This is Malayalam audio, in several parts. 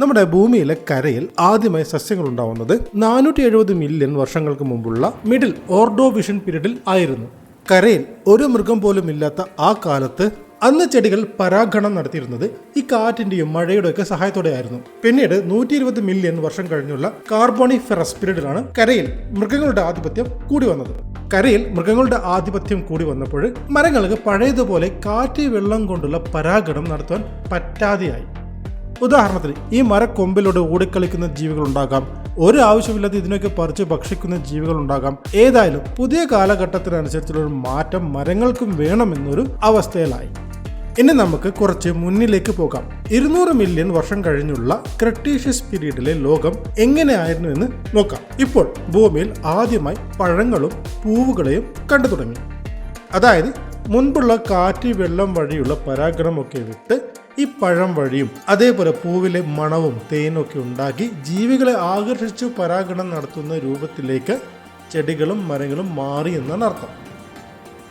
നമ്മുടെ ഭൂമിയിലെ കരയിൽ ആദ്യമായി സസ്യങ്ങൾ ഉണ്ടാവുന്നത് നാനൂറ്റി എഴുപത് മില്യൺ വർഷങ്ങൾക്ക് മുമ്പുള്ള മിഡിൽ ഓർഡോവിഷൻ പീരീഡിൽ ആയിരുന്നു. കരയിൽ ഒരു മൃഗം പോലും ഇല്ലാത്ത ആ കാലത്ത് അന്ന് ചെടികൾ പരാഗണം നടത്തിയിരുന്നത് ഈ കാറ്റിന്റെയും മഴയുടെ ഒക്കെ സഹായത്തോടെ ആയിരുന്നു പിന്നീട് നൂറ്റി ഇരുപത് മില്യൺ വർഷം കഴിഞ്ഞുള്ള കാർബോണിഫെറസ് പീരീഡിലാണ് കരയിൽ മൃഗങ്ങളുടെ ആധിപത്യം കൂടി വന്നത്. കരയിൽ മൃഗങ്ങളുടെ ആധിപത്യം കൂടി വന്നപ്പോൾ മരങ്ങൾക്ക് പഴയതുപോലെ കാറ്റ് വെള്ളം കൊണ്ടുള്ള പരാഗണം നടത്താൻ പറ്റാതെയായി. ഉദാഹരണത്തിന് ഈ മരക്കൊമ്പിലൂടെ ഓടിക്കളിക്കുന്ന ജീവികൾ ഉണ്ടാകാം. ഒരു ആവശ്യമില്ലാതെ ഇതിനൊക്കെ പറിച്ച് ഭക്ഷിക്കുന്ന ജീവികൾ ഉണ്ടാകാം. ഏതായാലും പുതിയ കാലഘട്ടത്തിനനുസരിച്ചുള്ള ഒരു മാറ്റം മരങ്ങൾക്കും വേണമെന്നൊരു അവസ്ഥയിലായി. ഇനി നമുക്ക് കുറച്ച് മുന്നിലേക്ക് പോകാം. ഇരുന്നൂറ് മില്യൺ വർഷം കഴിഞ്ഞുള്ള ക്രട്ടീഷ്യസ് പീരീഡിലെ ലോകം എങ്ങനെയായിരുന്നു എന്ന് നോക്കാം. ഇപ്പോൾ ഭൂമിയിൽ ആദ്യമായി പഴങ്ങളും പൂവുകളെയും കണ്ടു തുടങ്ങി. അതായത് മുൻപുള്ള കാറ്റ് വെള്ളം വഴിയുള്ള പരാഗണമൊക്കെ വിട്ട് ഈ പഴം വഴിയും അതേപോലെ പൂവിലെ മണവും തേനൊക്കെ ഉണ്ടാക്കി ജീവികളെ ആകർഷിച്ചു പരാഗണം നടത്തുന്ന രൂപത്തിലേക്ക് ചെടികളും മരങ്ങളും മാറി എന്നാണ് അർത്ഥം.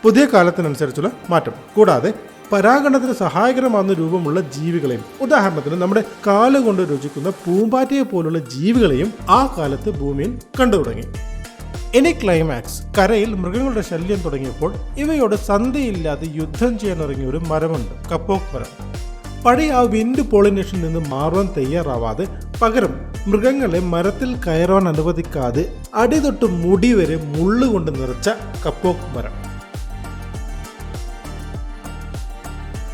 പുതിയ കാലത്തിനനുസരിച്ചുള്ള മാറ്റം. കൂടാതെ പരാഗണത്തിന് സഹായകരമാകുന്ന രൂപമുള്ള ജീവികളെയും ഉദാഹരണത്തിന് നമ്മുടെ കാലുകൊണ്ട് രുചിക്കുന്ന പൂമ്പാറ്റയെ പോലുള്ള ജീവികളെയും ആ കാലത്ത് ഭൂമിയിൽ കണ്ടു തുടങ്ങി. ഇനി ക്ലൈമാക്സ് കരയിൽ മൃഗങ്ങളുടെ ശല്യം തുടങ്ങിയപ്പോൾ ഇവയോട് സന്ധിയില്ലാതെ യുദ്ധം ചെയ്യാൻ ഇറങ്ങിയ ഒരു മരമുണ്ട് കപ്പോക് മരം പഴയ ആ വിൻഡ് പോളിനേഷൻ നിന്ന് മാറുവാൻ തയ്യാറാവാതെ പകരം മൃഗങ്ങളെ മരത്തിൽ കയറാൻ അനുവദിക്കാതെ അടിതൊട്ട് മുടി വരെ മുള്ളുകൊണ്ട് നിറച്ച കപ്പോക്ക് മരം.